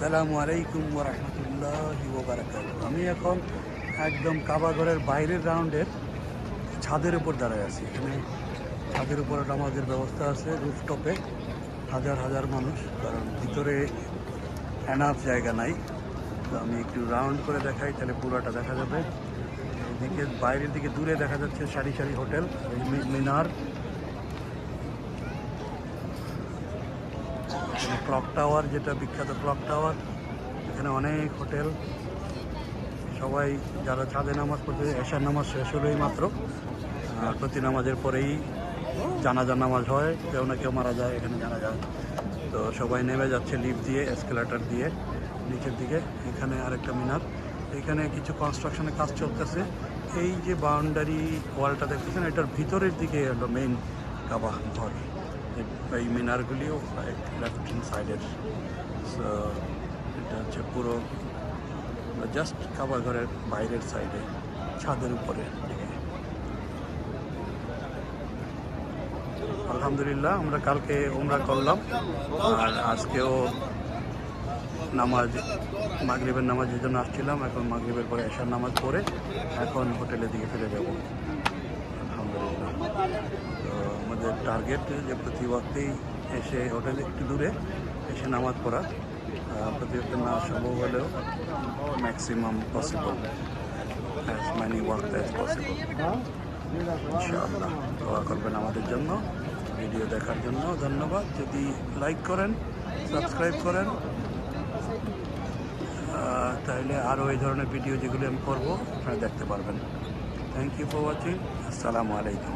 আসসালামু আলাইকুম রহমতুল্লাহ আমি এখন একদম কাবাঘরের বাইরের রাউন্ডের ছাদের উপর দাঁড়ায় আছি। এখানে ছাদের উপর নামাজের ব্যবস্থা আছে, রুফটপে হাজার হাজার মানুষ, কারণ ভিতরে এনাফ জায়গা নাই। তো আমি একটু রাউন্ড করে দেখাই, তাহলে পুরোটা দেখা যাবে। এদিকে বাইরের দিকে দূরে দেখা যাচ্ছে সারি সারি হোটেল, মিনার এখানে ক্লক টাওয়ার, যেটা বিখ্যাত ক্লক টাওয়ার, এখানে অনেক হোটেল। সবাই যারা ছাদে নামাজ পড়তে এশার নামাজ শেষ হলোই মাত্র। আর প্রতি নামাজের পরেই জানাজা নামাজ হয়, কেউ না কেউ মারা যায় এখানে জানা যায়। তো সবাই নেমে যাচ্ছে লিফট দিয়ে এসকেলেটার দিয়ে নিচের দিকে। এখানে আরেকটা মিনার। এখানে কিছু কনস্ট্রাকশনের কাজ চলতেছে। এই যে বাউন্ডারি ওয়ালটা দেখতেছেন, এটার ভিতরের দিকে হলো মেইন কাবা ঘর। এই- মিনারগুলিও লেফট হ্যান্ড সাইডের সো এটা হচ্ছে পুরো জাস্ট কাবা ঘরের বাইরের সাইডে ছাদের উপরে আলহামদুলিল্লাহ, আমরা কালকে ওমরা করলাম, আর আজকেও নামাজ, মাগরিবের নামাজের জন্য আসছিলাম, এখন মাগরিবের পরে এশার নামাজ পড়ে, এখন হোটেলের দিকে ফিরে যাব। টার্গেট যে প্রতি এসে হোটেলে একটু দূরে এসে নামাজ পড়া প্রতি না সম্ভব হলেও maximum possible as many work as possible ইনশাআল্লাহ, দোয়া করবেন আমাদের জন্য ভিডিও দেখার জন্য, ধন্যবাদ। যদি লাইক করেন সাবস্ক্রাইব করেন তাহলে আরও এই ধরনের ভিডিও যেগুলি আমি করব, আপনারা দেখতে পারবেন। থ্যাংক ইউ ফর ওয়াচিং আসসালামু আলাইকুম।